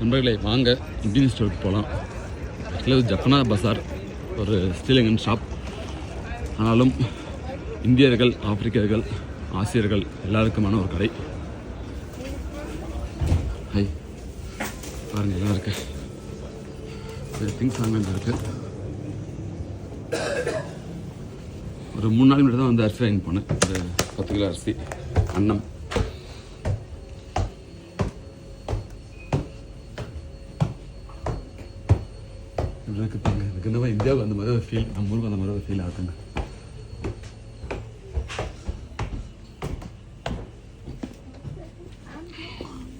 நண்பர்களே வாங்க. இந்தியன் ஸ்டோருக்கு போகலாம் ஆக்சுவலாக ஜப்பனா பசார் ஒரு ஸ்ரீலங்கன் ஷாப் ஆனாலும் இந்தியர்கள் ஆப்பிரிக்கர்கள் ஆசியர்கள் எல்லாருக்குமான ஒரு கடை. ஹை பாருங்க எல்லாம் இருக்கு. திங்ஸ் வாங்க இருக்கு. ஒரு மூணு நாள் முன்னாடி தான் வந்து அரிசி வாங்கி போனேன். ஒரு பத்து கிலோ அரிசி அன்னம். ஃபீல் நம்ம ஊருக்கு அந்த மாதிரி ஒரு ஃபீல் ஆகுதுங்க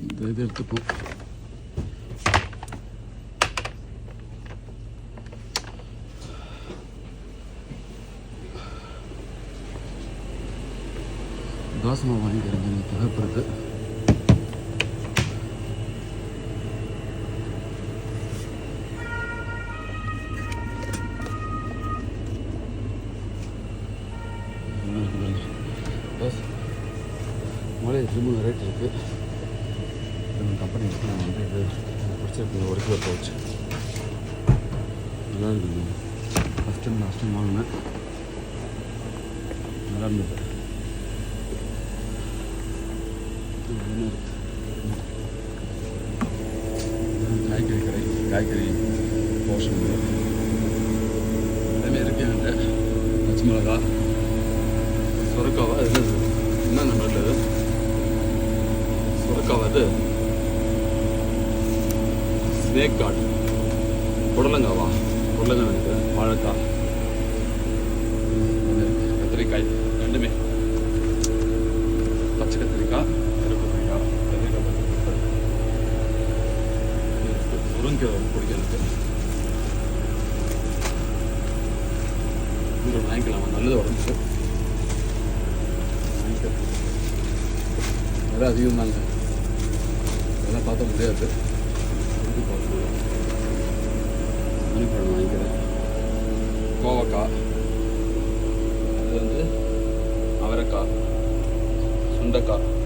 இந்த இது எடுத்துப்போம் தோசை மாவு வாங்கிக்கிறேன் எனக்கு தேவைப்படுது தோசை மொழி ரெண்டு மூணு ரேட் இருக்குது நம்ம கம்பெனி நான் வந்து இது பிடிச்சிருக்கு ஒரு கிலோ பவுச்சு நல்லா இருக்குது ஃபஸ்ட் டைம் லாஸ்ட் டைம் வாங்கினேன் நல்லா இருந்தது காய்கறி கடை காய்கறி போஷன் எல்லாமே இருக்கு என்கிட்ட. பச்சை மிளகா சுரக்காவா இது என்ன நல்லது இது? இது? ஸ்னேக் கார்டு புடலங்காவா? புடலங்காய் நினைக்கிறேன் வாழைக்காய். கத்திரிக்காய் ரெண்டுமே. பச்சை கத்திரிக்காய் கருப்பு கத்திரிக்காய் ரொம்ப பச்சை பிடிக்கும் எனக்கு இங்கே வாங்கிக்கலாம் நல்லது உடம்புக்கு. வாங்கிக்க விலை அதிகம் தாங்க அதெல்லாம் பார்த்த முடியாது. இது பார்க்கலாம். வாங்கிக்கிறேன். கோவக்காய். सुंडका सुंडका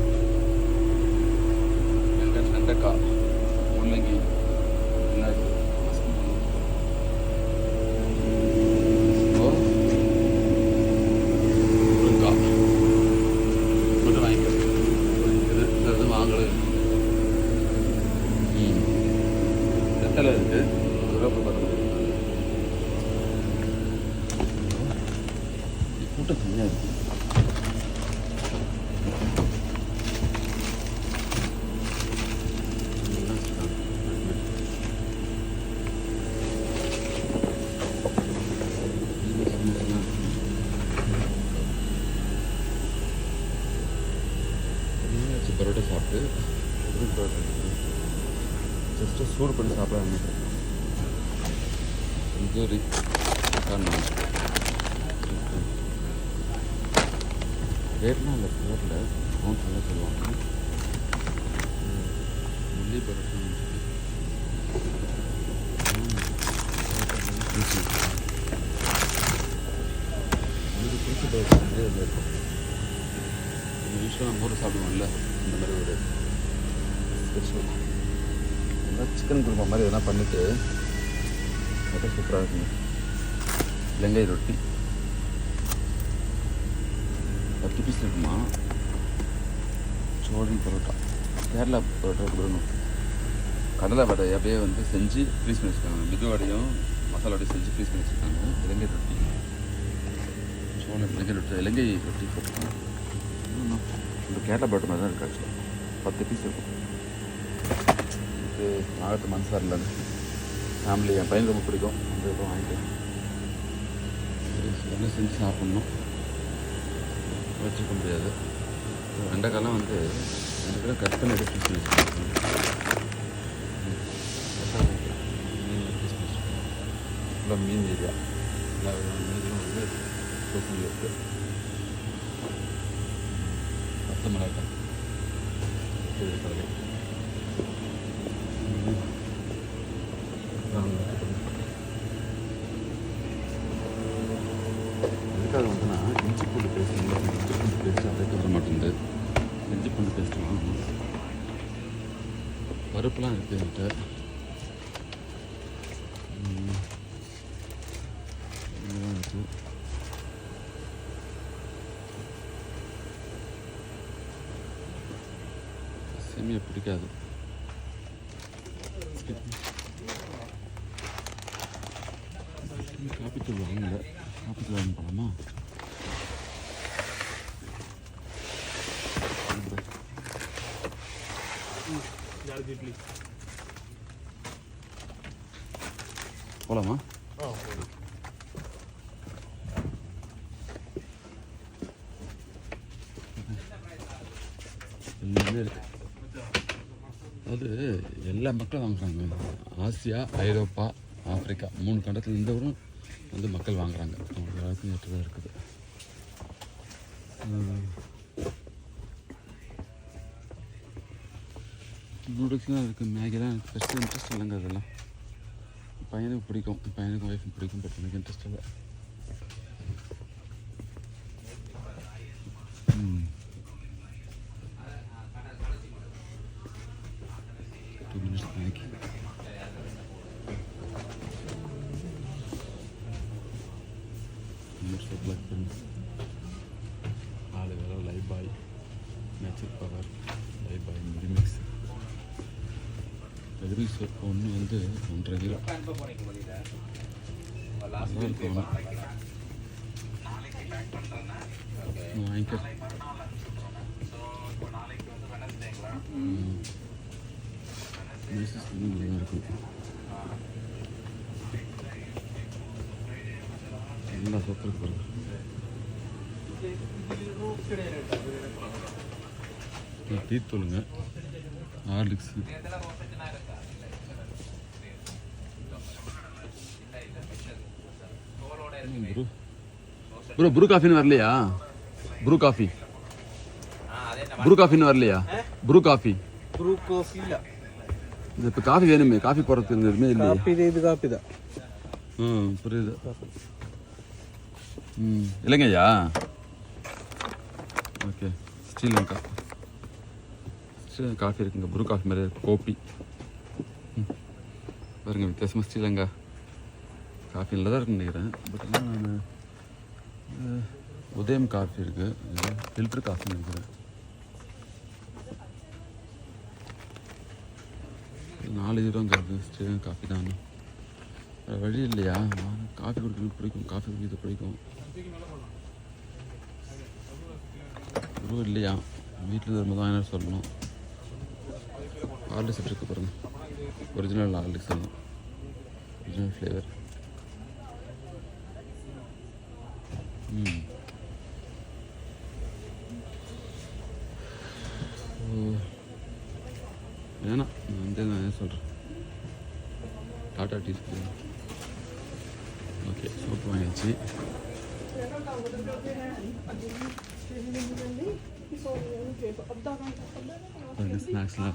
ரேட்லாம் இல்லை போரில் கவுண்டரில் சொல்லுவாங்க? முள்ளி பரோட்டா இது பிடிச்ச பரோட்டா வந்து இதில் இருக்கும் யூஸ்வலாக நம்ம ஊரில் சாப்பிடுவோம்ல இந்த மாதிரி ஒரு ஸ்பெஷல் சிக்கன் குருமா மாதிரி எதனா பண்ணிவிட்டு சூப்பராக இருக்குங்க இலங்கை ரொட்டி. பத்து பீஸ் இருக்குமா சோழி பரோட்டா. கேரளா பரோட்டா கொடுக்கணும். கடலை வடை அப்படியே வந்து செஞ்சு ஃப்ரீஸ் பண்ணி வச்சுருக்காங்க. மிது வடையும் மசாலா வடையும் செஞ்சு ஃப்ரீஸ் பண்ணி வச்சுருக்காங்க. இலங்கை ரொட்டி. சோழ இலங்கை ரொட்டி இலங்கை ரொட்டி போட்டுருக்காங்க இந்த கேரளா பரோட்டா மாதிரி தான் இருக்கு ஆக்சுவலாக பத்து பீஸ் இருக்கும். இது ஆகத்து மனசாரில் ஃபேமிலி என் பையன் ரொம்ப பிடிக்கும். அந்த இப்போ வாங்கிட்டேன் என்ன செஞ்சு சாப்பிட்ணும்? வச்சுக்க முடியாது. வெண்டைக்காய்லாம் வந்து வெண்டைக்காய் கட் பண்ணி எடுத்து ஃப்ரிட்ஜில் மீன் ஃபுல்லாக மீன் ஏரியா. எல்லா மீன்களும் வந்து தூக்கி இருக்குது பத்து மிளகாய் இது கடலை எதுக்காக வந்துன்னா இஞ்சி பூண்டு பேஸ்ட் இஞ்சி பூண்டு பேஸ்ட் அப்படியே வர மாட்டேங்குது இஞ்சி பூண்டு பேஸ்ட் வாங்கணும் பருப்புலாம் இருக்கு இருக்குது என்கிட்ட ம். இதெல்லாம் செமியை பிடிக்காது. காப்பி தூள் வாங்கல. காப்பி வாங்க போகலாமா போகலாமா எல்லாமே இருக்கு அது எல்லா வாங்குறாங்க ஆசியா ஐரோப்பா ஆப்பிரிக்கா மூணு கண்டத்தில் இருந்தவரும் வந்து மக்கள் வாங்குறாங்க. அவங்க எல்லாருக்கும் ஏற்றதாக இருக்குது. நூடுல்ஸ்லாம் இருக்குது மேகிலாம் எனக்கு பெருசாக இன்ட்ரெஸ்ட் இல்லைங்க அதெல்லாம். பையனுக்கு பிடிக்கும். பையனுக்கும் ஒய்ஃபும் பிடிக்கும் பட் எனக்கு இன்ட்ரெஸ்ட் இல்லை. என்ன சூப்பர் சார் டீ தூளுங்க ஹார்லிக்ஸ் ப்ரூ ப்ரோ ப்ரூ காஃபின்னு வரலையா? ப்ரூ காஃபி ப்ரூ காஃபின்னு வரலையா? ப்ரூ காஃபி ப்ரூ காஃபி இல்லை. இப்போ காஃபி வேணுமே? காஃபி போடுறதுக்கு எதுவுமே இல்லையா. இது காஃபி தான். ம் புரியுது. ம் இல்லைங்கய்யா. ஓகே ஸ்ரீலங்கா. ஸ்ரீலங்கா காஃபி இருக்குங்க. ப்ரூ காஃபி மாதிரி இருக்கு. கோப்பி ம். பாருங்க வித்தியாசமாக ஸ்ரீலங்கா காஃபி நல்லா தான் இருக்குன்னு நினைக்கிறேன். பட் ஆனால் நான் உதயம் காஃபி இருக்குது ஃபில்டர் காஃபி நினைக்கிறேன். நாலு ஹீரோங்கிறது ஸ்ரீலங்கா காஃபி தான். வேறு வழி இல்லையா? காஃபி குடிக்கிறது பிடிக்கும் காஃபி குடிக்கிறது பிடிக்கும். குரு இல்லையா? வீட்டில் வரும்போது தான் என்ன சொல்லணும்? ஹார்லிக்ஸ் இருக்கு பாருங்க. ஒரிஜினல் ஹார்லிக்ஸ் தான். ஒரிஜினல் ஃப்ளேவர் ம் ஓ. வேணாம் நான் வந்து நான் என்ன சொல்கிறேன் டாடா டீ ஓகே சோப்பு வாங்கியாச்சு பாருங்க ஸ்நாக்ஸ்லாம்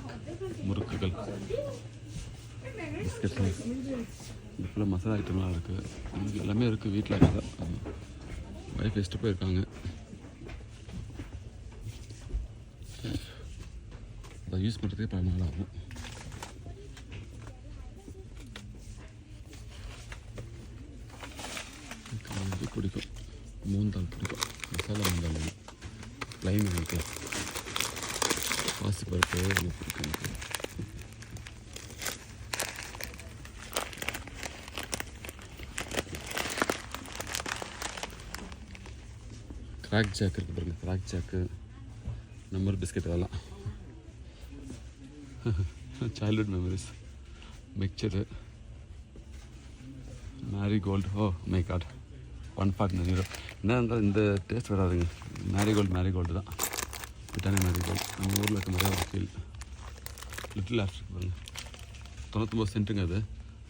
முறுக்குகள். பிஸ்கட்லாம் இது ஃபுல்லாக மசாலா ஐட்டம்லாம் இருக்குது எல்லாமே இருக்குது வீட்டில் இருக்குது ஒய்ஃப் ஃபெஸ்ட்டு போயிருக்காங்க. அதை யூஸ் பண்ணுறதுக்கே பல நாள் ஆகும் எனக்கு இது பிடிக்கும் மூந்தால் பிடிக்கும் மசாலா மூந்தால் இது ப்ளைன் வாங்கிக்கலாம் பாசி பருப்பு ரொம்ப பிடிக்கும் எனக்கு கிராக் ஜாக் இருக்குது பாருங்கள் கிராக் ஜாக்கு நம்பர் பிஸ்கெட் அதெல்லாம். Childhood memories mixture Marigold oh my God one part zero என்ன இருந்தாலும் இந்த டேஸ்ட் வராதுங்க. மேரிகோல்டு மேரிகோல்டு தான். பிரிட்டானியா மேரிகோல்டு நம்ம ஊரில் இருக்க மாதிரி ஒரு ஃபீல் லிட்டில் ஆஃப்டர் பாருங்கள் தொண்ணூத்தொம்பது சென்ட்டுங்க அது.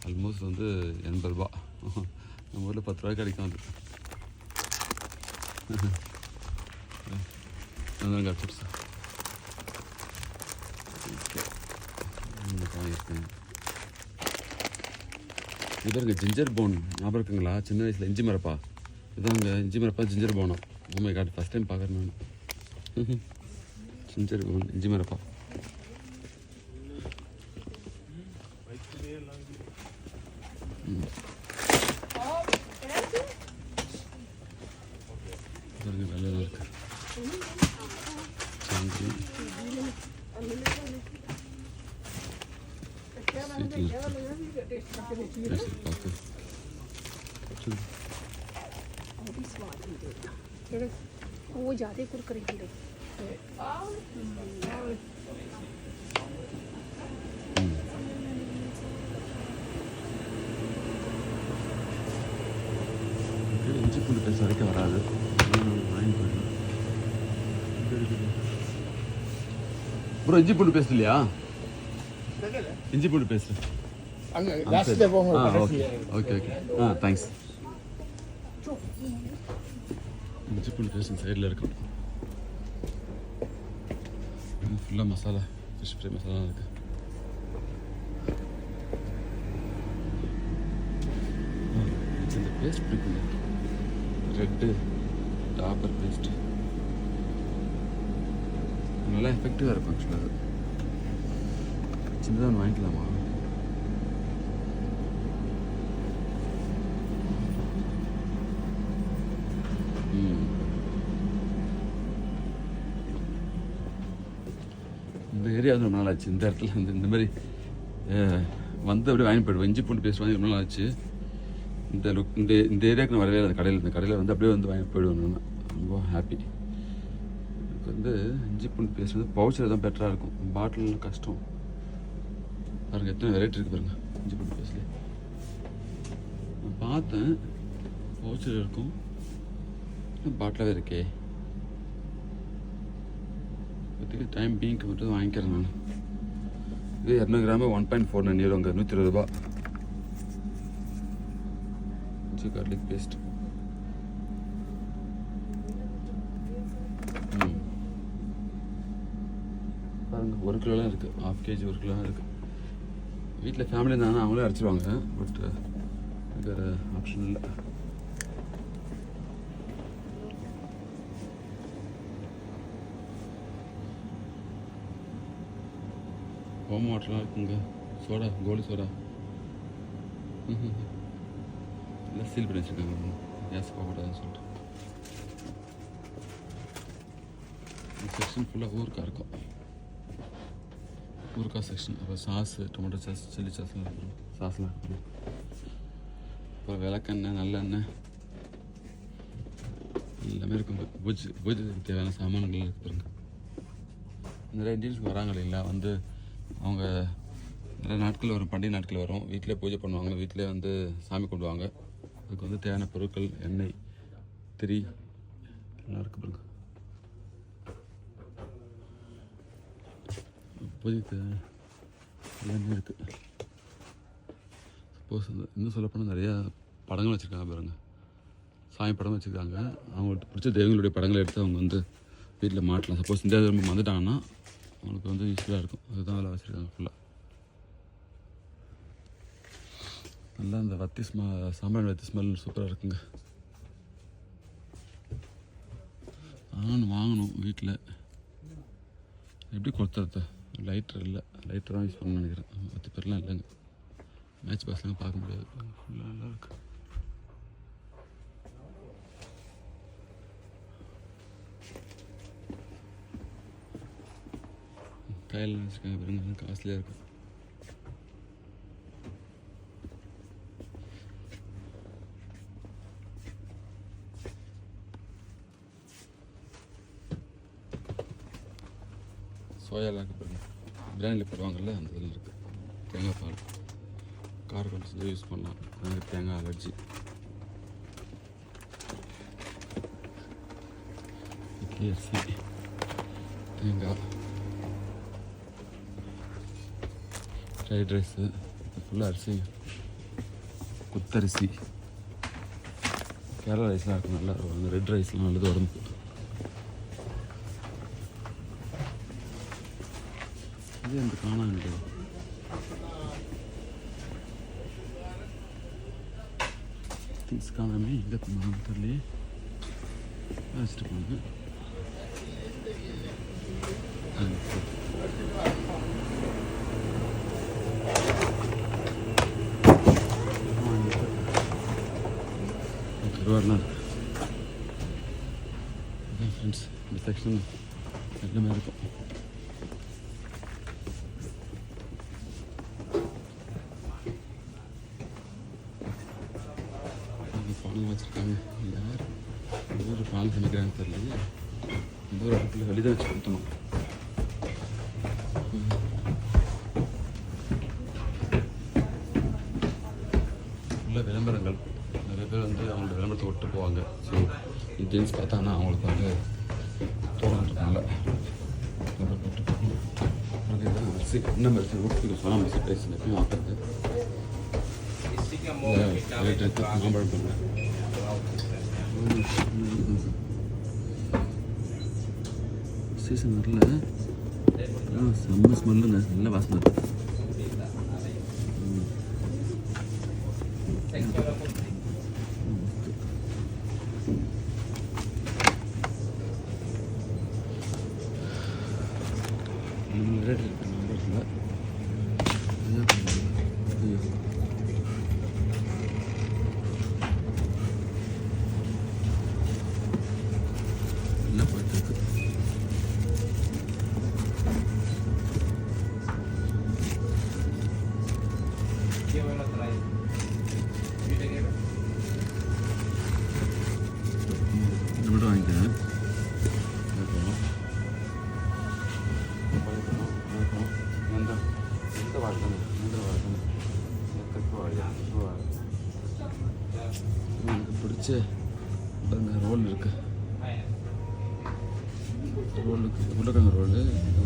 ஆல்மோஸ்ட் வந்து எண்பது ரூபா. நம்ம ஊரில் பத்து ரூபாய்க்கு கிடைக்கும் அது. அதாங்க புதுசா இது பாருங்க ஜிஞ்சர் போன் ஞாபகம் இருக்குங்களா சின்ன வயசில் இஞ்சி மரப்பா இதாங்க இஞ்சி மரப்பா ஜிஞ்சர் போனோம் ஓமை காட் ஃபஸ்ட் டைம் பார்க்குறேன் நான் ஜிஞ்சர் போன் இஞ்சி மரப்பா பாருங்க வெள்ளம் இருக்கு சாந்திரி சீட்டில் இருக்கு பார்க்க சொல்லு. ப்ரோ இஞ்சி பூண்டு பேஸ்ட் இல்லையா? இஞ்சி பூண்டு பேஸ்ட். அங்க போங்க ஓகே. ஓகே ஓகே ஆ தேங்க்ஸ் இஞ்சி பூண்டு பேஸ்ட் சைடில் இருக்கும் ஃபுல்லாக மசாலா ஃபிஷ் ஃப்ரை மசாலா இருக்கு. ஆ, எனக்கு இந்த பேஸ்ட் பிடிக்கும் ரெட்டு டாப்பர் பேஸ்ட் நல்லா எஃபெக்டிவாக இருக்கும் ஆக்சுவலாக அது. சின்னதாக ஒன்று வாங்கிக்கலாமா? இந்த ஏரியா ரொம்ப நாள் ஆச்சு இந்த இடத்துல வந்து இந்த மாதிரி வந்து அப்படியே வாங்கி போய்டுவோம். இஞ்சி பூண்டு பேஸ்ட் வாங்கி ரொம்ப நாள் ஆச்சு இந்த லுக் இந்த இந்த ஏரியாவுக்கு நான் வரவே இல்லை. அந்த கடையில் இந்த கடையில் வந்து அப்படியே வந்து வாங்கி போயிடுவேன் ரொம்ப ஹாப்பி வந்து இஞ்சி பூண்டு பேஸ்ட் வந்து பவுச்சர் தான் பெட்டராக இருக்கும். பாட்டில் கஷ்டம். பாருங்கள் எத்தனை வெரைட்டி இருக்குது பாருங்க இஞ்சி பூண்டு பேஸ்ட்லேயே நான் பார்த்தேன் பவுச்சர் இருக்கும். பாட்டிலாகவே இருக்கே. இப்போதைக்கு டைம் பீங்க்கு மட்டும் வாங்கிக்கிறேன் நான். இது இரநூறு gram one point four nine அங்கே நூற்றி இருபது ரூபா இஞ்சி கார்லிக் பேஸ்ட் பாருங்க ஒரு கிலோலாம் இருக்குது ஹாஃப் கேஜி ஒரு கிலோலாம் இருக்குது வீட்டில் ஃபேமிலி இருந்தாங்கன்னா அவங்களே அரைச்சிருவாங்க பட் uh, வேறு ஆப்ஷன் இல்லை. ஹோம் வாட்டர்லாம் இருக்குங்க. சோடா கோலி சோடா. எல்லாம் சீல் பண்ணி வச்சுருக்காங்க. கேஸ் போகக்கூடாதுன்னு சொல்லிட்டு. செக்ஷன் ஃபுல்லாக ஊருக்காக இருக்கும். ஊருக்கா செக்ஷன் அப்புறம் சாஸு டொமேட்டோ சாஸ் சில்லி சாஸ்லாம் இருக்கும் சாஸ்லாம் இருக்கும் அப்புறம் விளக்கெண்ணெய் நல்லெண்ணெய் எல்லாமே இருக்குங்க பூஜை பூஜைக்கு தேவையான சாமான்கள் இருக்கு பாருங்க நிறைய இந்தியன்ஸ் வராங்க இல்லைங்களா? வந்து அவங்க நிறைய நாட்கள் வரும் பண்டிகை நாட்கள் வரும். வீட்டிலே பூஜை பண்ணுவாங்க வீட்டிலே வந்து சாமி கும்பிடுவாங்க. அதுக்கு வந்து தேவையான பொருட்கள் எண்ணெய் திரி எல்லாம் இருக்கு பாருங்க. பூஜைக்கு எல்லாமே இருக்குது சப்போஸ் இன்னும் சொல்லப்போனால் நிறையா படங்கள் வச்சுருக்காங்க பாருங்க. சாமி படம் வச்சுருக்காங்க. அவங்களுக்கு பிடிச்ச தெய்வங்களுடைய படங்களை எடுத்து அவங்க வந்து வீட்டில் மாட்டலாம். சப்போஸ் இந்த திரும்ப வந்துட்டாங்கன்னா அவங்களுக்கு வந்து யூஸ்ஃபுல்லாக இருக்கும். அதுதான் அதில் வச்சுருக்காங்க ஃபுல்லாக நல்லா அந்த வத்தி ஸ்மா சாம்பிராணி வத்தி ஸ்மெல் சூப்பராக இருக்குங்க. ஆனால் வாங்கணும் வீட்டில் எப்படி கொடுத்துறது லைட்ரு இல்லை. லைட்டர் தான் யூஸ் பண்ணணும்னு நினைக்கிறேன். பத்து பேர்லாம் இல்லைங்க. மேட்ச் பாஸ்லாம் பார்க்க முடியாது. ஃபுல்லாக நல்லா இருக்கு. கையில் வச்சுருக்காங்க பாருங்க. காஸ்ட்லியாக இருக்கும் சோயாலாம் இருக்கு. பிரியாணியில் போடுவாங்கள்ல அந்த இதில் இருக்குது தேங்காய் பால். கார் செஞ்சு யூஸ் பண்ணலாம். எனக்கு தேங்காய் அலர்ஜி இட்லி அரிசி தேங்காய். ஃப்ரைட் ரைஸு ஃபுல்லாக அரிசி. குத்தரிசி. கேரளா ரைஸ்லாம் இருக்கும். நல்லா இருக்கும். அந்த ரெட் ரைஸ்லாம் நல்லது உடம்புக்கு. ഇതെന്ത് കാണാനുണ്ടോ തിങ്സ് കാണാമേ ഇതൊക്കെ മാത്രമല്ലേ വെച്ചിട്ട് പോകുന്നത് ഫ്രണ്ട്സ് സെക്ഷനും എല്ലാം എടുക്കും பால் வச்சுருக்காங்க. யார்? ஊர் பால் சமைக்கிறாங்க தெரியல இந்த ஒரு அடுப்பில் வெளியே வச்சு கொடுத்தணும் உள்ள விளம்பரங்கள். நிறைய பேர் வந்து அவங்களோட விளம்பரத்தை விட்டு போவாங்க. ஸோ ஜென்ஸ் பார்த்தாங்கன்னா அவங்களுக்கு வந்து தோணுன்றதுனால என்ன அரிசி ஊருக்கு சொன்ன எப்பயும் ஆக்குறது. மாம்பழம் சீசன் வரல. செம்ம ஸ்மெல்லுங்க நல்ல வாசனை.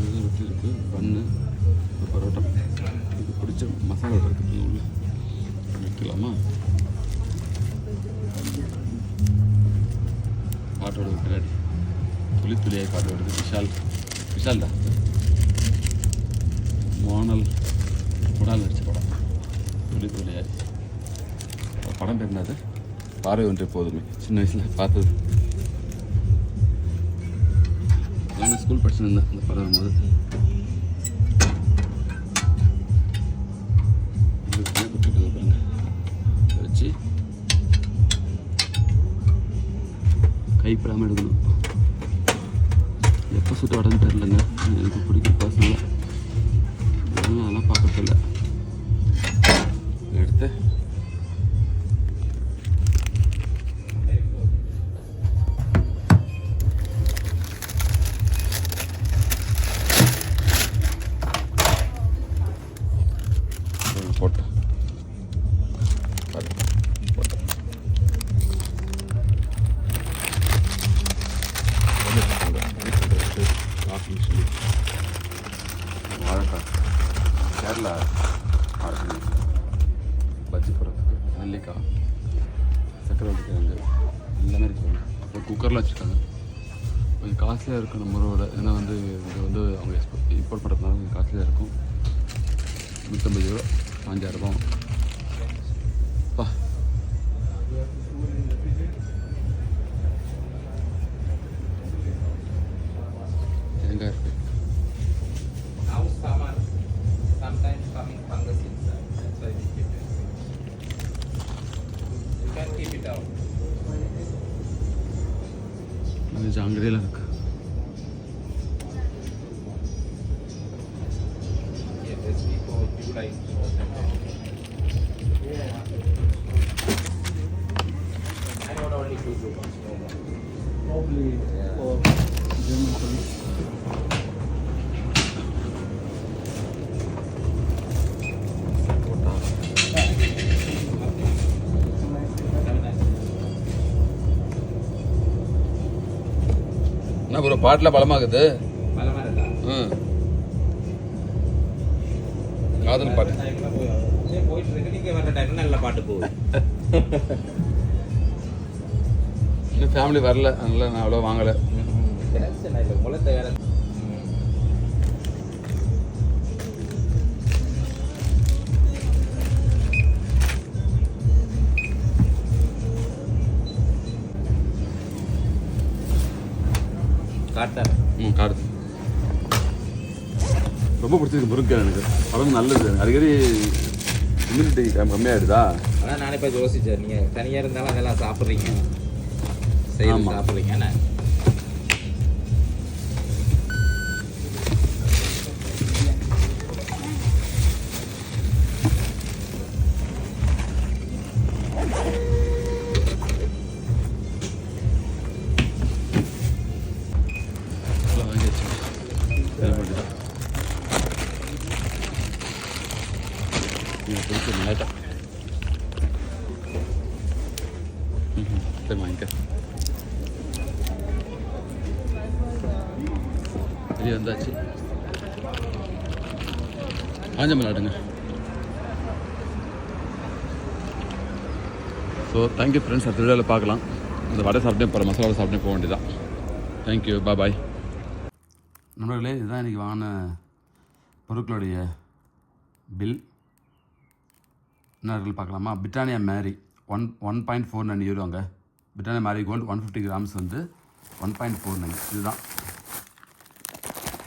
இது ரொட்டி இருக்குது பன்னு பரோட்டா இது பிடிச்ச மசாலா இருக்குது உள்ள வைக்கலாமா காட்டோட பின்னாடி துளி துளியாக காட்டு விஷால் தான் மோனல் குடால் நடித்த படம் துளி துளியாக படம் பேர் என்னது பார்வை ஒன்றே போதுமே சின்ன வயசில் பார்த்தது ஸ்கூல் படிச்சுருந்தேன் இந்த படம் வரும்போது. வச்சு கைப்படாமல் எடுக்கணும். எப்போ சுட்டு வடன்னு தெரிலங்க எனக்கு பிடிக்கும் இது ஜாங்கிரியில் பாட்டில் பலமாகுது? ம். காதல் பாட்டு. இன்னும் ஃபேமிலி வரல. அதனால நான் அவ்வளோ வாங்கலை. காட்டார் ம் காடுது ரொம்ப பிடிச்சிருக்கு முருங்கை எனக்கு. பழம் நல்லது. அடிக்கடி இம்யூனிட்டி கம்மியாயிடுதா? அதான் நான் இப்போ யோசிச்சேன். நீங்கள் தனியாக இருந்தாலும் அதெல்லாம் சாப்பிட்றீங்க. ஆமா. சாப்பிட்றீங்க என்ன காஞ்ச மலாடுங்க ஸோ தேங்க்யூ ஃப்ரெண்ட்ஸ் அடுத்த வீடியோவில் பார்க்கலாம். இந்த வடை சாப்பிட்டே போகிற மசாலா வடை சாப்பிட்டே போக வேண்டியதான் தேங்க்யூ பா பாய் நண்பர்களே இதுதான் இன்றைக்கி வாங்கின பொருட்களுடைய பில் என்ன இருக்குன்னு பார்க்கலாமா? Britannia Marie one one point four nine யூரோங்க Britannia Marie gold one fifty grams வந்து ஒன் பாயிண்ட் ஃபோர் நைன் இதுதான்.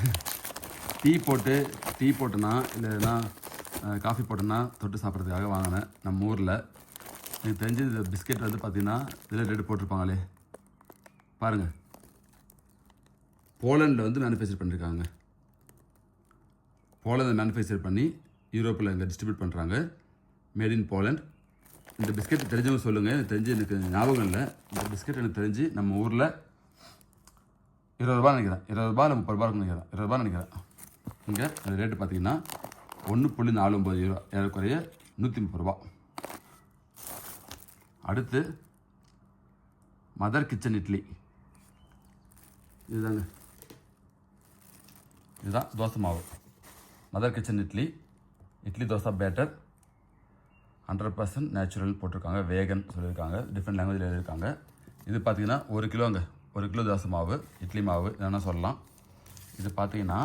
டீ போட்டு டீ போட்டேன்னா இல்லைன்னா காஃபி போட்டேன்னா தொட்டு சாப்பிட்றதுக்காக வாங்கினேன். நம்ம ஊரில் எனக்கு தெரிஞ்சு இந்த பிஸ்கெட் வந்து பார்த்தீங்கன்னா இதில் ரெட்டு போட்டிருப்பாங்களே. பாருங்கள் போலண்டில் வந்து மேனுஃபேக்சர் பண்ணியிருக்காங்க போலண்டை மேனுஃபேக்சர் பண்ணி யூரோப்பில் இங்கே டிஸ்ட்ரிபியூட் பண்ணுறாங்க மேட் இன் போலண்ட் இந்த பிஸ்கெட் தெரிஞ்சவங்க சொல்லுங்கள் எனக்கு தெரிஞ்சு எனக்கு ஞாபகம் இல்லை. இந்த பிஸ்கெட் எனக்கு தெரிஞ்சு நம்ம ஊரில் இருபது ரூபா நினைக்கிறேன். இருபது ரூபா இல்லை முப்பது ரூபா இருக்குன்னு நினைக்கிறேன். இருபது ரூபா நினைக்கிறேன். இங்கே அது ரேட்டு பார்த்தீங்கன்னா ஒன்று புள்ளி நாலு ஒம்பது ரூபா ஏறக்குறைய நூற்றி முப்பது ரூபா. அடுத்து மதர் கிச்சன் இட்லி. இதுதாங்க. இதுதான் தோசை மாவு. Mother Kitchen idli idli dosa batter hundred percent natural போட்டிருக்காங்க வேகன் சொல்லியிருக்காங்க டிஃப்ரெண்ட் லாங்குவேஜில் எழுதியிருக்காங்க. இது பார்த்தீங்கன்னா ஒரு கிலோங்க ஒரு கிலோ தோசை மாவு இட்லி மாவு என்னென்ன சொல்லலாம். இது பார்த்தீங்கன்னா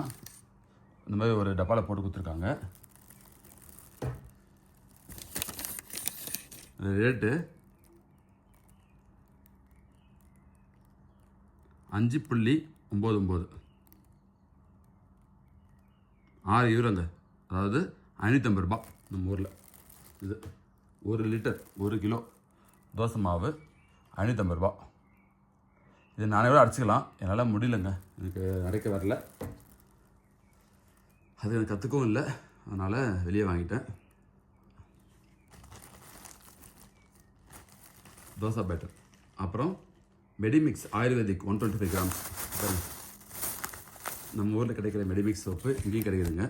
இந்த மாதிரி ஒரு டப்பாவில் போட்டு கொடுத்துருக்காங்க. ரேட்டு அஞ்சு புள்ளி ஒம்பது ஒம்பது. ஆறு யூரோங்க அதாவது ஐநூற்றம்பது ரூபா நம்ம ஊரில். இது ஒரு லிட்டர் ஒரு கிலோ தோசை மாவு ஐநூற்றம்பது ரூபா இது நானே கூட அடிச்சுக்கலாம். என்னால் முடியலங்க. எனக்கு அரைக்க வரல. அது எனக்கு கற்றுக்கவும் இல்லை. அதனால் வெளியே வாங்கிட்டேன். தோசை பேட்டர் அப்புறம் Medimix ayurvedic one twenty five grams நம்ம ஊரில் கிடைக்கிற மெடிமிக்ஸ் சோப்பு இங்கேயும் கிடைக்குதுங்க.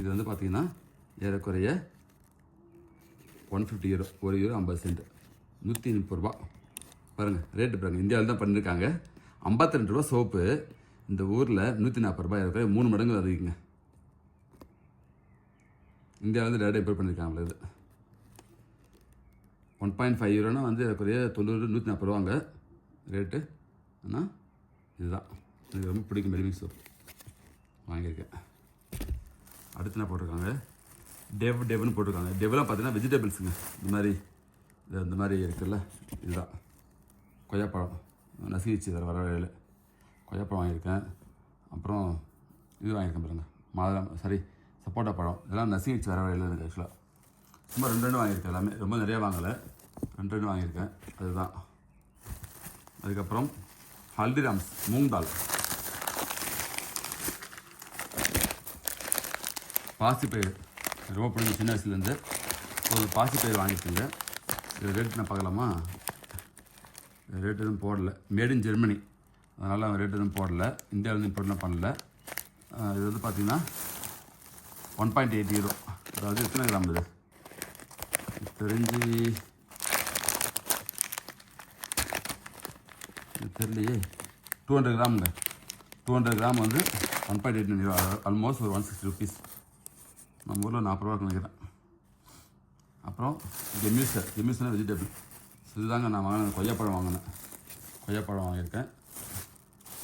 இது வந்து பார்த்தீங்கன்னா ஏறக்குறைய ஒன் ஃபிஃப்டி யூரோ ஒரு யூரோ ஐம்பது சென்ட் நூற்றி முப்பது ரூபா பாருங்கள் ரேட்டு பாருங்கள் இந்தியாவில் தான் பண்ணியிருக்காங்க ஐம்பத்தி ரெண்டு ரூபா சோப்பு இந்த ஊரில் நூற்றி நாற்பது ரூபாய் இருக்கிற மூணு மடங்கு அதிகங்க. இந்தியாவில் வந்து ரேட்டை இம்ப்ரூவ் பண்ணியிருக்காங்களே இது. ஒன் பாயிண்ட் ஃபைவ் யூரோனா வந்து ஏறக்குறைய தொண்ணூறு நூற்றி நாற்பது ரூபாங்க. ரேட்டு ஆனால் இதுதான். எனக்கு ரொம்ப பிடிக்கும் மெடிமிக் சோப் வாங்கியிருக்கேன். அடுத்து என்ன போட்டிருக்காங்க? டெவ் டெவ்னு போட்டிருக்காங்க. டெவ்லாம் பார்த்தீங்கன்னா வெஜிடபிள்ஸுங்க இந்த மாதிரி இந்த மாதிரி இருக்குல்ல. இதுதான். கொய்யாப்பழம். நசுக்கி தர வர வரையில். கொய்யாப்பழம் வாங்கியிருக்கேன். அப்புறம் இது வாங்கியிருக்கேன் பாருங்கள் மாதுளம் சாரி சப்போட்டா பழம். இதெல்லாம் நசுக்கி வச்சு வர வரையில் எனக்கு ஆக்சுவலாக சும்மா ரெண்டு ரெண்டு வாங்கியிருக்கேன் எல்லாமே. ரொம்ப நிறையா வாங்கலை. ரெண்டு ரெண்டு வாங்கியிருக்கேன். அதுதான். அதுக்கப்புறம் ஹல்திராம்ஸ் மூங் தால் பாசிப்பயிர் ரொம்ப பிடிக்கும். சின்ன வயசுலேருந்து. ஒரு பாசிப்பயிர் வாங்கியிருக்கேங்க. இது ரேட் நான் பார்க்கலாமா? ரேட் எதுவும் போடலை. மேட் இன் ஜெர்மனி அதனால் அவன் ரேட் எதுவும் போடல. இந்தியாவிலேருந்து இம்போர்ட்லாம் பண்ணல. இது வந்து பார்த்திங்கன்னா ஒன் பாயிண்ட் எயிட் ஹீரோ அதாவது எத்தனை கிராம் இது? தெரிஞ்சு இது தெரியலையே. டூ ஹண்ட்ரட் கிராமுங்க. டூ ஹண்ட்ரட் கிராம் வந்து one point eight euro almost ஒரு ஒன் சிக்ஸ்டி ருபீஸ் நம்ம ஊரில் நாற்பது ரூபா நினைக்கிறேன் அப்புறம் ஜெம்யூசர் ஜெம்யூசர் வெஜிடபிள் இதுதாங்க நான் வாங்கினேன் கொய்யாப்பழம் வாங்கினேன். கொய்யாப்பழம் வாங்கியிருக்கேன்.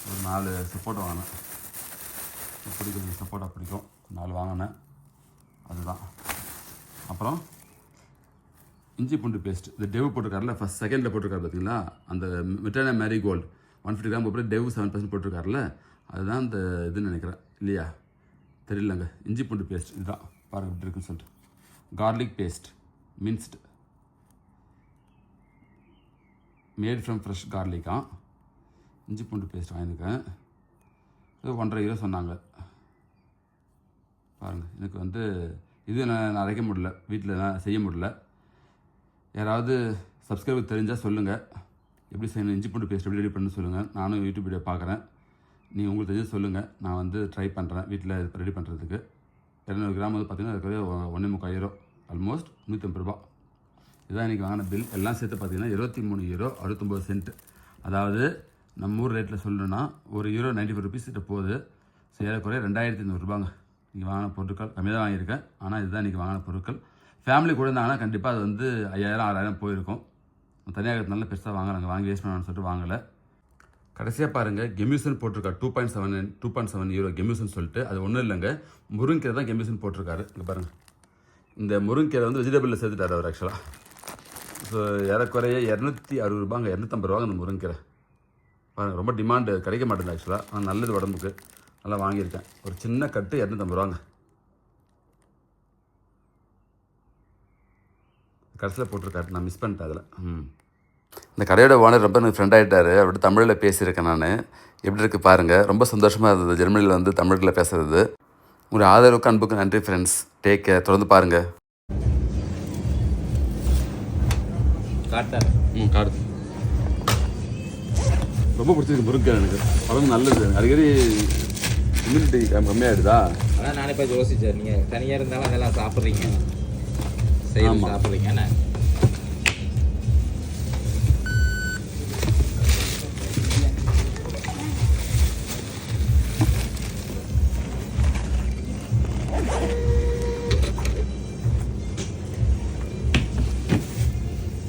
ஒரு நாலு சப்போட்டா வாங்கினேன். பிடிக்கும். எனக்கு சப்போட்டா பிடிக்கும். நாலு வாங்கினேன். அதுதான். அப்புறம் இஞ்சி பூண்டு பேஸ்ட் இந்த டெவ் போட்டிருக்காருல ஃபஸ்ட் செகண்டில் போட்டிருக்காரு பார்த்தீங்களா அந்த மிட்டான Marie gold one fifty gram அப்புறம் டெவ் செவன் பர்சன்ட் போட்டிருக்காருல அதுதான் இந்த இதுன்னு நினைக்கிறேன். இல்லையா? தெரியலங்க. இஞ்சி பூண்டு பேஸ்ட் இதுதான். பாருங்க எப்படி இருக்குன்னு சொல்லிட்டு. Garlic paste minced. Made from fresh கார்லிக்கா இஞ்சி பூண்டு பேஸ்ட் வாங்கியிருக்கேன். இது ஒன்றரை கிலோ சொன்னாங்க. பாருங்கள் எனக்கு வந்து இது நான் நான் அரைக்க முடியல. வீட்டில் நான் செய்ய முடியல. யாராவது சப்ஸ்கிரைபர் தெரிஞ்சால் சொல்லுங்கள் எப்படி செய்யணும் இஞ்சி பூண்டு பேஸ்ட் எப்படி ரெடி பண்ணு சொல்லுங்கள் நானும் யூடியூப் வீடியோ பார்க்குறேன். நீங்கள் உங்களுக்கு தெரிஞ்சு சொல்லுங்கள் நான் வந்து ட்ரை பண்ணுறேன் வீட்டில் ரெடி பண்ணுறதுக்கு இரநூறு கிராம் வந்து பார்த்திங்கன்னா இருக்கிறது ஒன்று முக்கால் யூரோ ஆல்மோஸ்ட் நூற்றம்பது ரூபா. இதான் இன்றைக்கி வாங்கின பில் எல்லாம் சேர்த்து பார்த்தீங்கன்னா இருபத்தி மூணு ஈரோ அறுபத்தொம்போது சென்ட் அதாவது நம்ம ஊர் ரேட்டில் சொல்லணும்னா ஒரு யூரோ நைன்டி ஃபைவ் ருபீஸ் கிட்ட போகுது. ஸோ ஏறக்குறைய ரெண்டாயிரத்தி ஐநூறுரூபாங்க இன்றைக்கி வாங்கின பொருட்கள் கம்மியாக தான் வாங்கியிருக்கேன். ஆனால் இதுதான் இன்றைக்கி வாங்கின பொருட்கள். ஃபேமிலி கூட இருந்தாங்கன்னா கண்டிப்பாக அது வந்து ஐயாயிரம் ஆறாயிரம் போயிருக்கும். தனியாக நல்ல பெருசாக வாங்குறாங்க வாங்கி வேஸ்ட் பண்ணணும்னு சொல்லிட்டு வாங்கலை. கடைசியாக பாருங்கள் கெமியூசன் போட்டிருக்காரு. Two point seven two point seven euro கெமியூசன் சொல்லிட்டு அது ஒன்றும் இல்லைங்க. முருங்கீரை தான் கெமியூசன் போட்டிருக்காரு. இங்கே பாருங்கள் இந்த முருங்கீரை வந்து வெஜிடபிளில் சேர்த்துட்டார் அவர் ஆக்சுவலாக ஸோ ஏறக்குறைய இரநூத்தி அறுபது ரூபாங்க இரநூத்தம்பது ரூபாங்க இந்த முருங்கீரை. பாருங்கள் ரொம்ப டிமாண்டு கிடைக்க மாட்டேங்குது ஆக்சுவலாக ஆனால் நல்லது உடம்புக்கு. நல்லா வாங்கியிருக்கேன். ஒரு சின்ன கட்டு இரநூத்தம்பது ரூபாங்க கடைசியில் போட்டிருக்காரு. நான் மிஸ் பண்ணிட்டேன் அதில். ம். இந்த கடையோட ஓனர் ரொம்ப எனக்கு ஃப்ரெண்ட் ஆகிட்டார் அவர்கிட்ட தமிழில் பேசியிருக்கேன் நான். எப்படி இருக்குது பாருங்கள் ரொம்ப சந்தோஷமாக இருந்தது. ஜெர்மனியில் வந்து தமிழில் பேசுகிறது உங்களுடைய ஆதரவுக்கு அன்புக்கு நன்றி ஃப்ரெண்ட்ஸ் டேக் கேர் தொடர்ந்து பாருங்கள் காட்டார் ம் காடு ரொம்ப பிடிச்சிருக்கு முருங்கை எனக்கு. உடம்பு நல்லது. அடிக்கடி இம்யூனிட்டி கம்மியாகிடுதா அதான் நானே இப்போ யோசிச்சேன். நீங்கள் தனியாக இருந்தாலும் அதெல்லாம் சாப்பிட்றீங்க. செய்யாம சாப்பிட்றீங்க. என்ன?